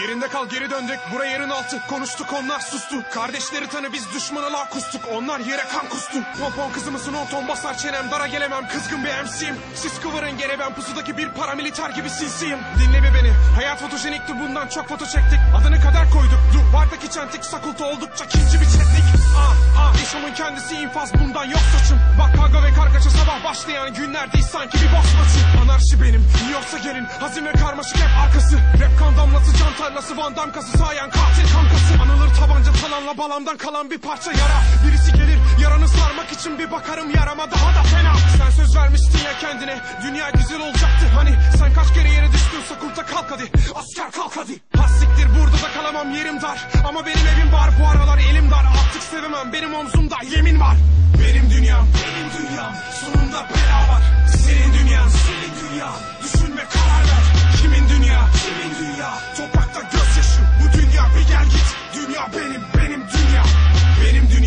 Yerinde kal geri döndük. Bura yerin altı. Konuştuk onlar sustu. Kardeşleri tanı biz düşmana la kustuk. Onlar yere kan kustu. Pompon kızı mısın on ton basar çenem. Dara gelemem kızgın bir MC'yim Siz kıvırın gene ben pusudaki bir paramiliter gibi sinsiyim Dinle bir beni. Hayat fotojenikti bundan çok foto çektik. Adını kader koyduk. Dur bardaki çentik sakulta oldukça kinci bir çetlik Ah ah. Yaşamın kendisi infaz bundan yok saçım. Bak kavga ve kargaşa sabah başlayan günler değil sanki bir boş maçı benim. Yoksa gelin. Hazin ve karmaşık hep arkası. Rap kan damlası can tarlası van damkası sayan katil kankası. Anılır tabanca talanla balamdan kalan bir parça yara. Birisi gelir yaranı sarmak için bir bakarım yarama. Daha da fena. Sen söz vermiştin ya kendine. Dünya güzel olacaktı. Hani Sen kaç kere yere düştün sakulta kalk hadi. Asker kalk hadi. Hassiktir burada da kalamam yerim dar. Ama benim evim var bu aralar elim dar. Artık sevemem benim omzumda yemin var. Benim dünyam